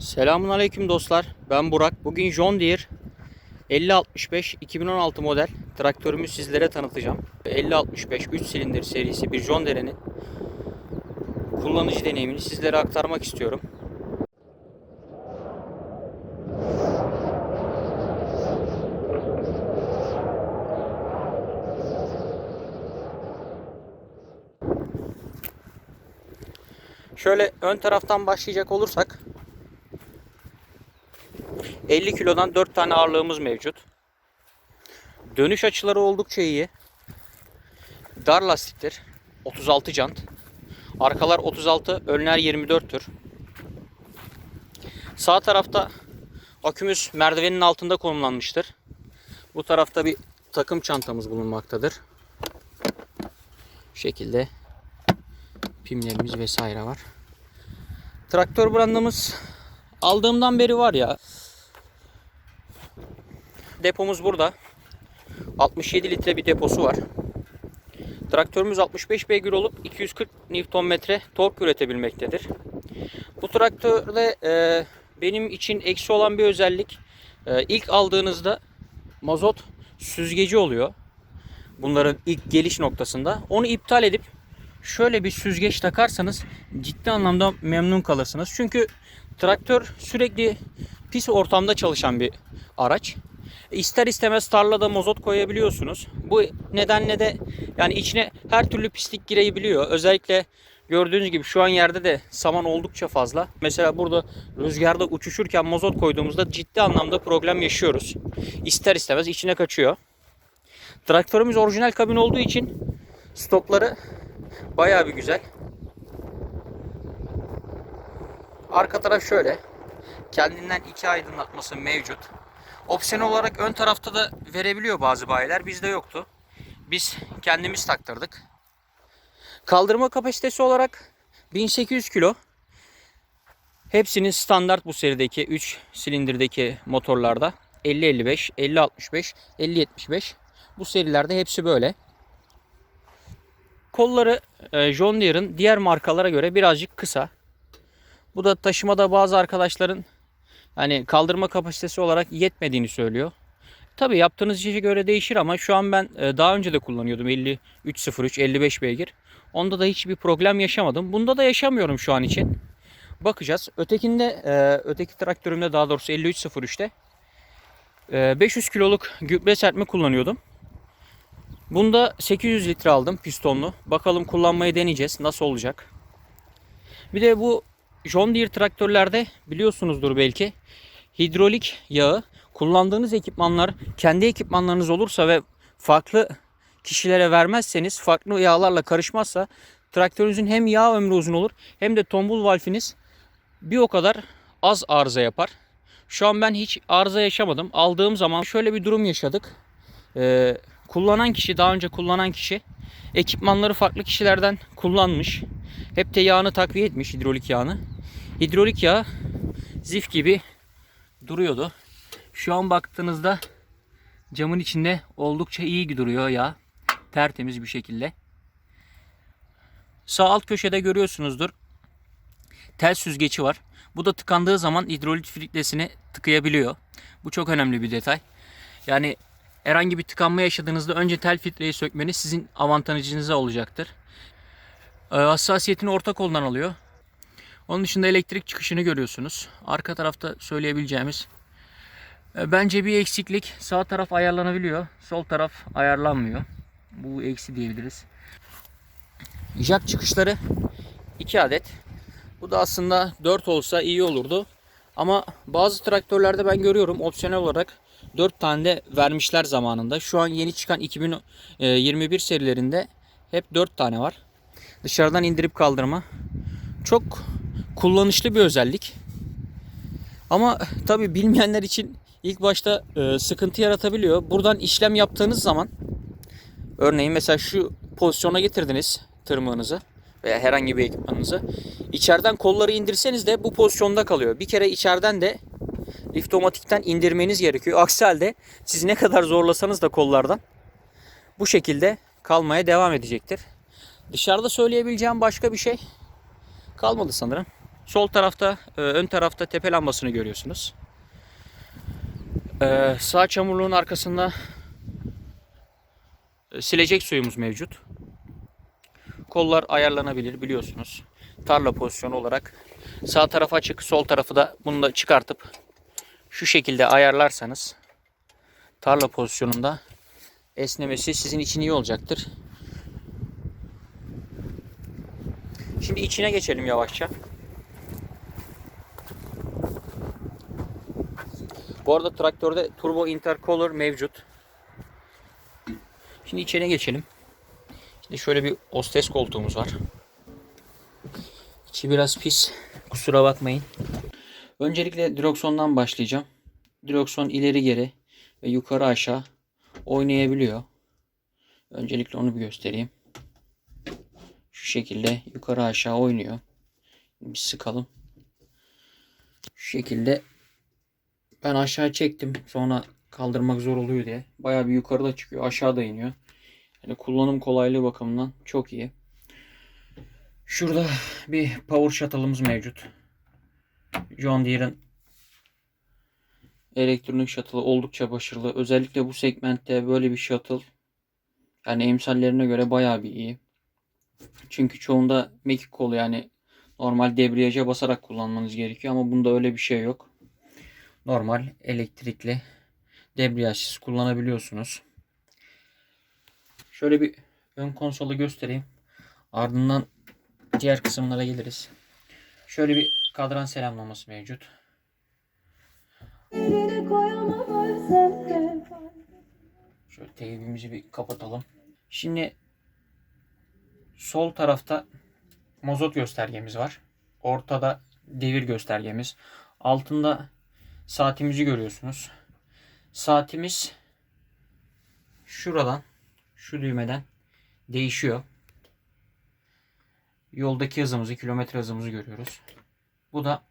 Selamun Aleyküm dostlar. Ben Burak. Bugün John Deere 5065 2016 model traktörümü sizlere tanıtacağım. 5065 3 silindir serisi bir John Deere'nin kullanıcı deneyimini sizlere aktarmak istiyorum. Şöyle ön taraftan başlayacak olursak 50 kilodan 4 tane ağırlığımız mevcut. Dönüş açıları oldukça iyi. Dar lastiktir. 36 jant. Arkalar 36, önler 24'tür. Sağ tarafta akümüz merdivenin altında konumlanmıştır. Bu tarafta bir takım çantamız bulunmaktadır. Bu şekilde pimlerimiz vesaire var. Traktör brandımız aldığımdan beri var ya Depomuz burada. 67 litre bir deposu var. Traktörümüz 65 beygir olup 240 Nm tork üretebilmektedir. Bu traktörde e, benim için eksi olan bir özellik e, ilk aldığınızda mazot süzgeci oluyor. Bunların ilk geliş noktasında. Onu iptal edip şöyle bir süzgeç takarsanız ciddi anlamda memnun kalırsınız. Çünkü traktör sürekli pis ortamda çalışan bir araç. İster istemez tarlada mazot koyabiliyorsunuz. Bu nedenle de yani içine her türlü pislik girebiliyor. Özellikle gördüğünüz gibi şu an yerde de saman oldukça fazla. Mesela burada rüzgarda uçuşurken mazot koyduğumuzda ciddi anlamda problem yaşıyoruz. İster istemez içine kaçıyor. Traktörümüz orijinal kabin olduğu için stopları bayağı bir güzel. Arka taraf şöyle. Kendinden iki aydınlatması mevcut. Opsiyon olarak ön tarafta da verebiliyor bazı bayiler. Bizde yoktu. Biz kendimiz taktırdık. Kaldırma kapasitesi olarak 1800 kilo. Hepsinin standart bu serideki 3 silindirdeki motorlarda 50-55, 50-65, 50-75. Bu serilerde hepsi böyle. Kolları e, John Deere'ın diğer markalara göre birazcık kısa. Bu da taşımada bazı arkadaşların hani kaldırma kapasitesi olarak yetmediğini söylüyor. Tabi yaptığınız işe göre değişir ama şu an ben e, daha önce de kullanıyordum 5303 55 beygir. Onda da hiçbir problem yaşamadım. Bunda da yaşamıyorum şu an için. Bakacağız. Ötekinde e, öteki traktörümde daha doğrusu 5303'te 500 e, kiloluk gübre serpme kullanıyordum. Bunda 800 litre aldım pistonlu. Bakalım kullanmayı deneyeceğiz. Nasıl olacak? Bir de bu John Deere traktörlerde biliyorsunuzdur belki hidrolik yağı kullandığınız ekipmanlar kendi ekipmanlarınız olursa ve farklı kişilere vermezseniz farklı yağlarla karışmazsa traktörünüzün hem yağ ömrü uzun olur hem de tombul valfiniz bir o kadar az arıza yapar. Şu an ben hiç arıza yaşamadım. Aldığım zaman şöyle bir durum yaşadık. Ee, kullanan kişi daha önce kullanan kişi ekipmanları farklı kişilerden kullanmış. Hep de yağını takviye etmiş hidrolik yağını. Hidrolik yağ zif gibi duruyordu. Şu an baktığınızda camın içinde oldukça iyi duruyor yağ. Tertemiz bir şekilde. Sağ alt köşede görüyorsunuzdur. Tel süzgeci var. Bu da tıkandığı zaman hidrolik filtresini tıkayabiliyor. Bu çok önemli bir detay. Yani herhangi bir tıkanma yaşadığınızda önce tel filtreyi sökmeniz sizin avantajınıza olacaktır. Ee, hassasiyetini orta koldan alıyor. Onun dışında elektrik çıkışını görüyorsunuz. Arka tarafta söyleyebileceğimiz e, bence bir eksiklik. Sağ taraf ayarlanabiliyor. Sol taraf ayarlanmıyor. Bu eksi diyebiliriz. Jack çıkışları 2 adet. Bu da aslında 4 olsa iyi olurdu. Ama bazı traktörlerde ben görüyorum opsiyonel olarak 4 tane de vermişler zamanında. Şu an yeni çıkan 2021 serilerinde hep 4 tane var. Dışarıdan indirip kaldırma. Çok kullanışlı bir özellik. Ama tabi bilmeyenler için ilk başta e, sıkıntı yaratabiliyor. Buradan işlem yaptığınız zaman örneğin mesela şu pozisyona getirdiniz tırmığınızı veya herhangi bir ekipmanınızı. İçeriden kolları indirseniz de bu pozisyonda kalıyor. Bir kere içeriden de liftomatikten indirmeniz gerekiyor. Aksi halde siz ne kadar zorlasanız da kollardan bu şekilde kalmaya devam edecektir. Dışarıda söyleyebileceğim başka bir şey kalmadı sanırım. Sol tarafta, e, ön tarafta tepe lambasını görüyorsunuz. E, sağ çamurluğun arkasında e, silecek suyumuz mevcut. Kollar ayarlanabilir biliyorsunuz. Tarla pozisyonu olarak sağ taraf açık, sol tarafı da bunu da çıkartıp şu şekilde ayarlarsanız tarla pozisyonunda esnemesi sizin için iyi olacaktır. Şimdi içine geçelim yavaşça. Bu arada traktörde turbo intercooler mevcut. Şimdi içine geçelim. Şimdi şöyle bir hostes koltuğumuz var. İçi biraz pis. Kusura bakmayın. Öncelikle direksiyondan başlayacağım. Direksiyon ileri geri ve yukarı aşağı oynayabiliyor. Öncelikle onu bir göstereyim. Şu şekilde yukarı aşağı oynuyor. Bir sıkalım. Şu şekilde ben aşağı çektim. Sonra kaldırmak zor oluyor diye. Bayağı bir yukarıda çıkıyor. Aşağıda iniyor. Yani kullanım kolaylığı bakımından çok iyi. Şurada bir power shuttle'ımız mevcut. John Deere'ın elektronik shuttle'ı oldukça başarılı. Özellikle bu segmentte böyle bir shuttle yani emsallerine göre bayağı bir iyi. Çünkü çoğunda mekik kolu yani normal debriyaja basarak kullanmanız gerekiyor ama bunda öyle bir şey yok. Normal elektrikli debriyajsız kullanabiliyorsunuz. Şöyle bir ön konsolu göstereyim. Ardından diğer kısımlara geliriz. Şöyle bir kadran selamlaması mevcut. Şöyle teybimizi bir kapatalım. Şimdi sol tarafta mazot göstergemiz var. Ortada devir göstergemiz. Altında saatimizi görüyorsunuz. Saatimiz şuradan şu düğmeden değişiyor. Yoldaki hızımızı, kilometre hızımızı görüyoruz. Bu da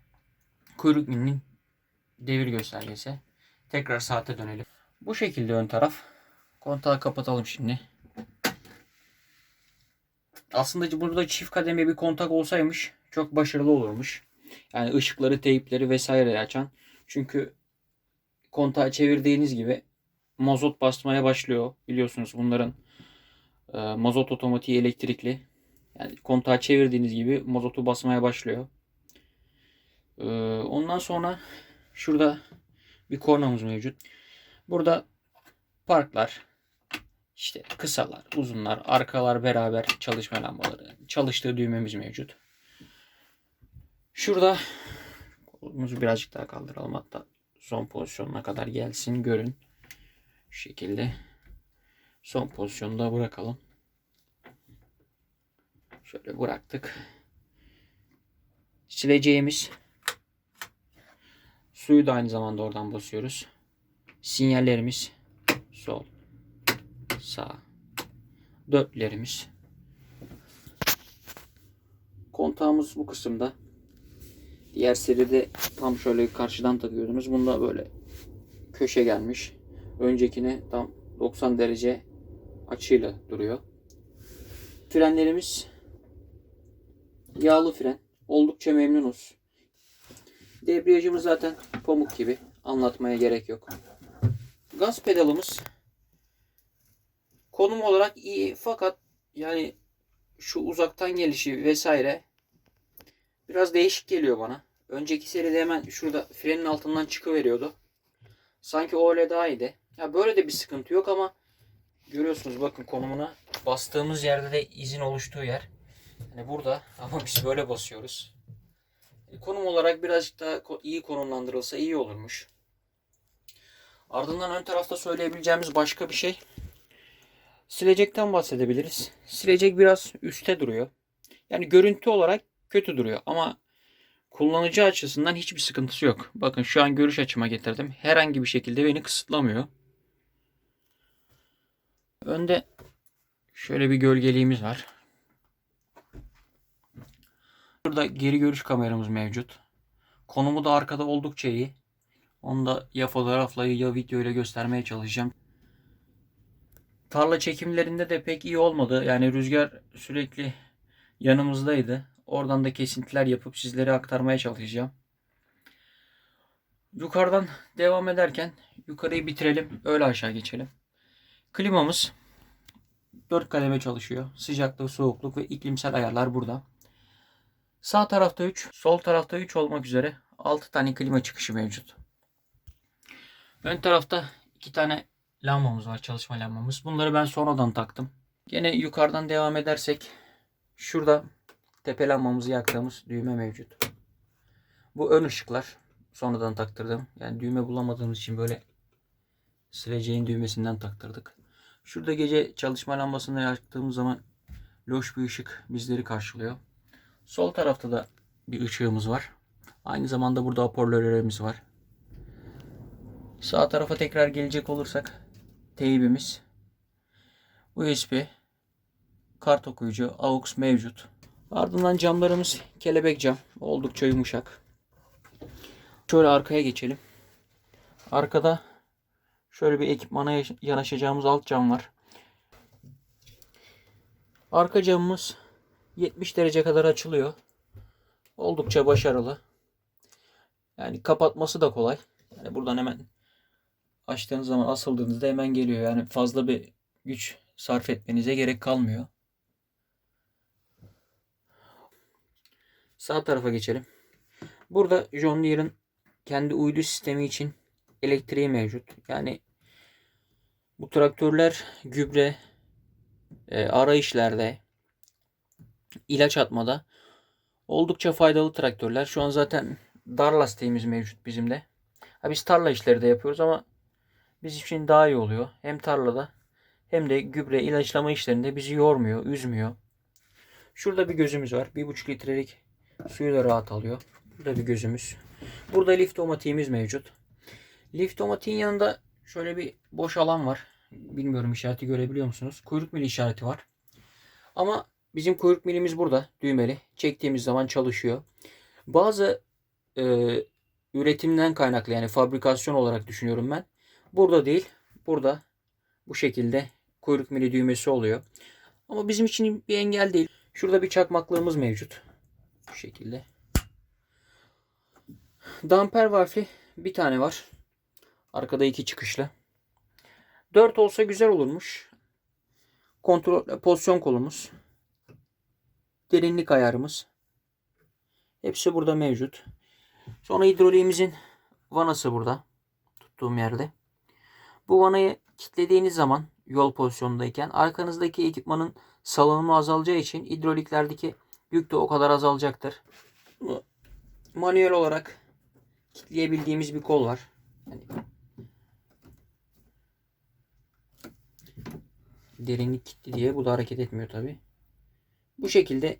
kuyruk milinin devir göstergesi. Tekrar saate dönelim. Bu şekilde ön taraf. Kontağı kapatalım şimdi. Aslında burada çift kademe bir kontak olsaymış çok başarılı olurmuş. Yani ışıkları, teypleri vesaire açan. Çünkü kontağı çevirdiğiniz gibi mazot basmaya başlıyor. Biliyorsunuz bunların e, mazot otomatiği elektrikli. Yani kontağı çevirdiğiniz gibi mazotu basmaya başlıyor. E, ondan sonra şurada bir kornamız mevcut. Burada parklar, işte kısalar, uzunlar, arkalar beraber çalışma lambaları, çalıştığı düğmemiz mevcut. Şurada kolumuzu birazcık daha kaldıralım hatta son pozisyonuna kadar gelsin görün. Şu şekilde son pozisyonda bırakalım. Şöyle bıraktık. Sileceğimiz suyu da aynı zamanda oradan basıyoruz. Sinyallerimiz sol, sağ, dörtlerimiz. Kontağımız bu kısımda. Diğer seride tam şöyle karşıdan takıyordunuz. Bunda böyle köşe gelmiş. Öncekine tam 90 derece açıyla duruyor. Frenlerimiz yağlı fren. Oldukça memnunuz. Debriyajımız zaten pamuk gibi. Anlatmaya gerek yok. Gaz pedalımız konum olarak iyi fakat yani şu uzaktan gelişi vesaire biraz değişik geliyor bana. Önceki seride hemen şurada frenin altından çıkıveriyordu. Sanki o öyle daha iyiydi. Ya böyle de bir sıkıntı yok ama görüyorsunuz bakın konumuna bastığımız yerde de izin oluştuğu yer. Yani burada ama biz böyle basıyoruz. Konum olarak birazcık daha iyi konumlandırılsa iyi olurmuş. Ardından ön tarafta söyleyebileceğimiz başka bir şey. Silecekten bahsedebiliriz. Silecek biraz üstte duruyor. Yani görüntü olarak kötü duruyor ama kullanıcı açısından hiçbir sıkıntısı yok. Bakın şu an görüş açıma getirdim. Herhangi bir şekilde beni kısıtlamıyor. Önde şöyle bir gölgeliğimiz var. Burada geri görüş kameramız mevcut. Konumu da arkada oldukça iyi. Onu da ya fotoğrafla ya video ile göstermeye çalışacağım. Tarla çekimlerinde de pek iyi olmadı. Yani rüzgar sürekli yanımızdaydı. Oradan da kesintiler yapıp sizlere aktarmaya çalışacağım. Yukarıdan devam ederken yukarıyı bitirelim. Öyle aşağı geçelim. Klimamız 4 kademe çalışıyor. Sıcaklık, soğukluk ve iklimsel ayarlar burada. Sağ tarafta 3, sol tarafta 3 olmak üzere 6 tane klima çıkışı mevcut. Ön tarafta 2 tane lambamız var, çalışma lambamız. Bunları ben sonradan taktım. Gene yukarıdan devam edersek şurada tepe lambamızı yaktığımız düğme mevcut. Bu ön ışıklar sonradan taktırdım. Yani düğme bulamadığımız için böyle sileceğin düğmesinden taktırdık. Şurada gece çalışma lambasını yaktığımız zaman loş bir ışık bizleri karşılıyor. Sol tarafta da bir ışığımız var. Aynı zamanda burada hoparlörlerimiz var. Sağ tarafa tekrar gelecek olursak teybimiz, USB, kart okuyucu, AUX mevcut. Ardından camlarımız kelebek cam. Oldukça yumuşak. Şöyle arkaya geçelim. Arkada şöyle bir ekipmana yanaşacağımız alt cam var. Arka camımız 70 derece kadar açılıyor. Oldukça başarılı. Yani kapatması da kolay. Yani buradan hemen açtığınız zaman asıldığınızda hemen geliyor. Yani fazla bir güç sarf etmenize gerek kalmıyor. Sağ tarafa geçelim. Burada John Deere'ın kendi uydu sistemi için elektriği mevcut. Yani bu traktörler gübre, e, ara işlerde, ilaç atmada oldukça faydalı traktörler. Şu an zaten dar lastiğimiz mevcut bizim de. Ha, biz tarla işleri de yapıyoruz ama biz için daha iyi oluyor. Hem tarlada hem de gübre ilaçlama işlerinde bizi yormuyor, üzmüyor. Şurada bir gözümüz var. 1,5 litrelik suyu da rahat alıyor. Burada bir gözümüz. Burada liftomatiğimiz mevcut. Liftomatiğin yanında şöyle bir boş alan var. Bilmiyorum işareti görebiliyor musunuz? Kuyruk mili işareti var. Ama bizim kuyruk milimiz burada düğmeli. Çektiğimiz zaman çalışıyor. Bazı e, üretimden kaynaklı yani fabrikasyon olarak düşünüyorum ben. Burada değil. Burada bu şekilde kuyruk mili düğmesi oluyor. Ama bizim için bir engel değil. Şurada bir çakmaklığımız mevcut. Bu şekilde. Damper valfi bir tane var. Arkada iki çıkışlı. 4 olsa güzel olurmuş. Kontrol pozisyon kolumuz. Derinlik ayarımız. Hepsi burada mevcut. Sonra hidroliğimizin vanası burada. Tuttuğum yerde. Bu vanayı kilitlediğiniz zaman yol pozisyonundayken arkanızdaki ekipmanın salınımı azalacağı için hidroliklerdeki yük de o kadar azalacaktır. Bunu manuel olarak kilitleyebildiğimiz bir kol var. Yani derinlik kilitli diye bu da hareket etmiyor tabi. Bu şekilde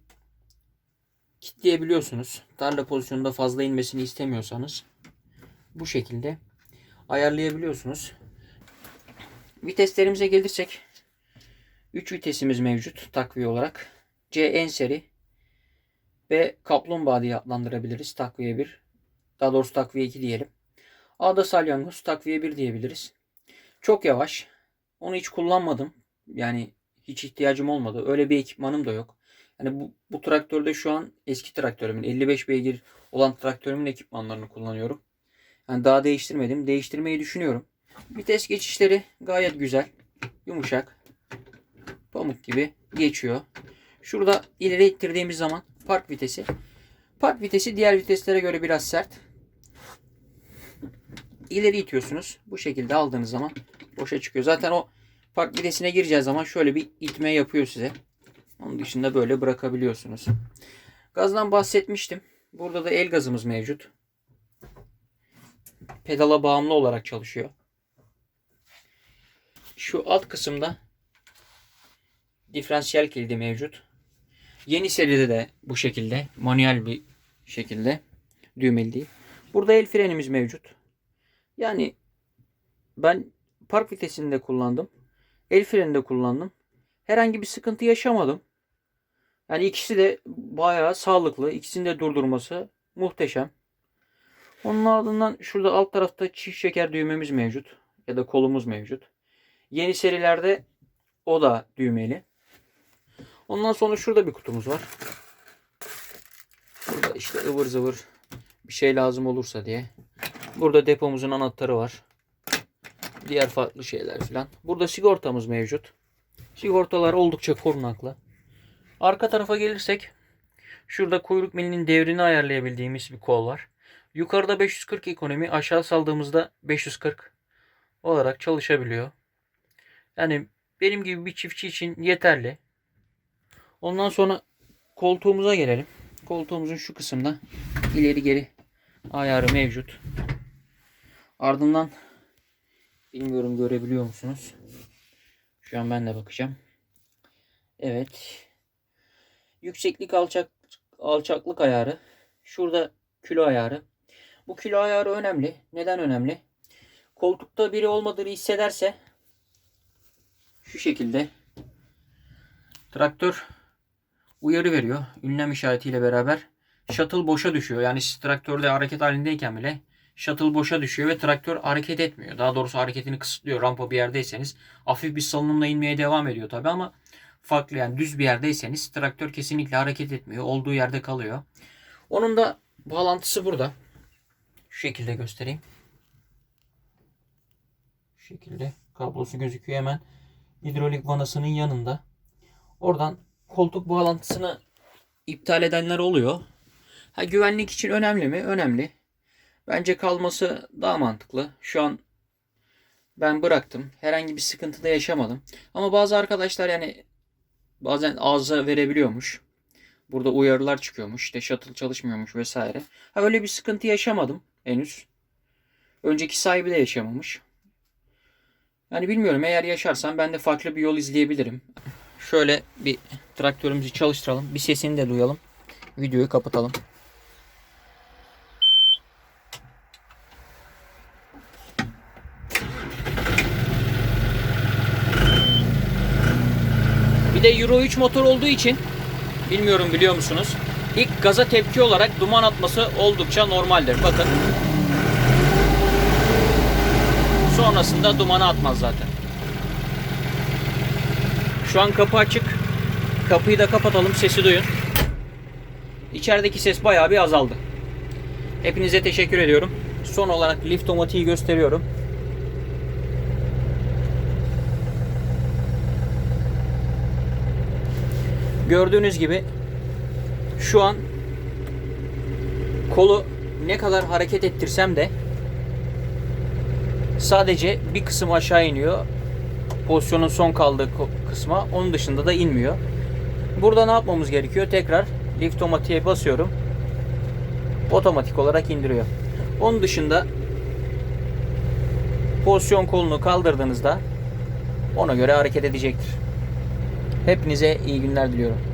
kilitleyebiliyorsunuz. Tarla pozisyonunda fazla inmesini istemiyorsanız bu şekilde ayarlayabiliyorsunuz. Viteslerimize gelirsek 3 vitesimiz mevcut takviye olarak. C en seri ve kaplumbağa diye adlandırabiliriz takviye 1. Daha doğrusu takviye 2 diyelim. A'da salyangoz takviye 1 diyebiliriz. Çok yavaş. Onu hiç kullanmadım. Yani hiç ihtiyacım olmadı. Öyle bir ekipmanım da yok. Yani bu, bu traktörde şu an eski traktörümün 55 beygir olan traktörümün ekipmanlarını kullanıyorum. Yani daha değiştirmedim. Değiştirmeyi düşünüyorum. Vites geçişleri gayet güzel. Yumuşak. Pamuk gibi geçiyor. Şurada ileri ittirdiğimiz zaman park vitesi. Park vitesi diğer viteslere göre biraz sert. İleri itiyorsunuz. Bu şekilde aldığınız zaman boşa çıkıyor. Zaten o park vitesine gireceği zaman şöyle bir itme yapıyor size. Onun dışında böyle bırakabiliyorsunuz. Gazdan bahsetmiştim. Burada da el gazımız mevcut. Pedala bağımlı olarak çalışıyor. Şu alt kısımda diferansiyel kilidi mevcut. Yeni seride de bu şekilde manuel bir şekilde düğmeli değil. Burada el frenimiz mevcut. Yani ben park vitesinde kullandım. El freninde kullandım. Herhangi bir sıkıntı yaşamadım. Yani ikisi de bayağı sağlıklı. İkisini de durdurması muhteşem. Onun ardından şurada alt tarafta çift şeker düğmemiz mevcut. Ya da kolumuz mevcut. Yeni serilerde o da düğmeli. Ondan sonra şurada bir kutumuz var. işte ıvır zıvır bir şey lazım olursa diye. Burada depomuzun anahtarı var. Diğer farklı şeyler filan. Burada sigortamız mevcut. Sigortalar oldukça korunaklı. Arka tarafa gelirsek şurada kuyruk milinin devrini ayarlayabildiğimiz bir kol var. Yukarıda 540 ekonomi aşağı saldığımızda 540 olarak çalışabiliyor. Yani benim gibi bir çiftçi için yeterli. Ondan sonra koltuğumuza gelelim. Koltuğumuzun şu kısımda ileri geri ayarı mevcut. Ardından bilmiyorum görebiliyor musunuz? Şu an ben de bakacağım. Evet. Yükseklik alçak alçaklık ayarı. Şurada kilo ayarı. Bu kilo ayarı önemli. Neden önemli? Koltukta biri olmadığını hissederse şu şekilde traktör uyarı veriyor. Ünlem işaretiyle beraber shuttle boşa düşüyor. Yani siz traktörde hareket halindeyken bile shuttle boşa düşüyor ve traktör hareket etmiyor. Daha doğrusu hareketini kısıtlıyor. Rampa bir yerdeyseniz hafif bir salınımla inmeye devam ediyor tabi ama farklı yani düz bir yerdeyseniz traktör kesinlikle hareket etmiyor. Olduğu yerde kalıyor. Onun da bağlantısı burada. Şu şekilde göstereyim. Şu şekilde kablosu gözüküyor hemen hidrolik vanasının yanında. Oradan koltuk bağlantısını iptal edenler oluyor. Ha güvenlik için önemli mi? Önemli. Bence kalması daha mantıklı. Şu an ben bıraktım. Herhangi bir sıkıntı da yaşamadım. Ama bazı arkadaşlar yani bazen ağza verebiliyormuş. Burada uyarılar çıkıyormuş. İşte shuttle çalışmıyormuş vesaire. Ha öyle bir sıkıntı yaşamadım henüz. Önceki sahibi de yaşamamış. Yani bilmiyorum eğer yaşarsam ben de farklı bir yol izleyebilirim. Şöyle bir traktörümüzü çalıştıralım. Bir sesini de duyalım. Videoyu kapatalım. Bir de Euro 3 motor olduğu için bilmiyorum biliyor musunuz? İlk gaza tepki olarak duman atması oldukça normaldir. Bakın. Sonrasında dumanı atmaz zaten. Şu an kapı açık. Kapıyı da kapatalım sesi duyun. İçerideki ses bayağı bir azaldı. Hepinize teşekkür ediyorum. Son olarak liftomatiği gösteriyorum. Gördüğünüz gibi şu an kolu ne kadar hareket ettirsem de sadece bir kısım aşağı iniyor. Pozisyonun son kaldığı kısma. Onun dışında da inmiyor. Burada ne yapmamız gerekiyor? Tekrar liftomatiğe basıyorum. Otomatik olarak indiriyor. Onun dışında pozisyon kolunu kaldırdığınızda ona göre hareket edecektir. Hepinize iyi günler diliyorum.